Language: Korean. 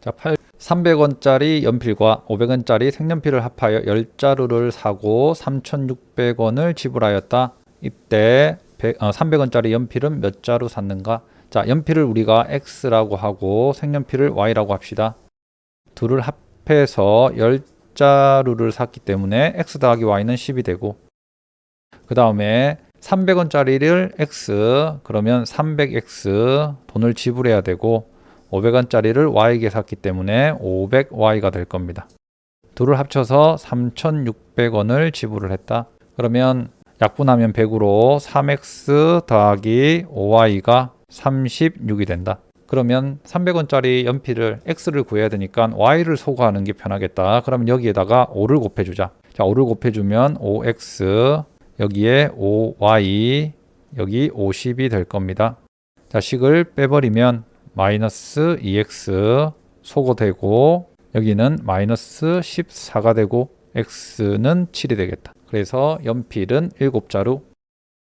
자, 8, 300원짜리 연필과 500원짜리 색연필을 합하여 10자루를 사고 3,600원을 지불하였다. 이때 100, 어, 300원짜리 연필은 몇 자루 샀는가? 자, 연필을 우리가 X라고 하고 색연필을 Y라고 합시다. 둘을 합해서 10자루를 샀기 때문에 X 더하기 Y는 10이 되고 그 다음에 300원짜리를 X 그러면 300X 돈을 지불해야 되고 500원짜리를 Y에게 샀기 때문에 500Y가 될 겁니다. 둘을 합쳐서 3,600원을 지불을 했다. 그러면 약분하면 100으로 3X 더하기 5Y가 36이 된다. 그러면 300원짜리 연필을 X를 구해야 되니까 Y를 소거하는 게 편하겠다. 그러면 여기에다가 5를 곱해주자. 자, 5를 곱해주면 5X 여기에 5Y 여기 50이 될 겁니다. 자, 식을 빼버리면 마이너스 2x 소거 되고 여기는 마이너스 14가 되고 x는 7이 되겠다. 그래서 연필은 7자루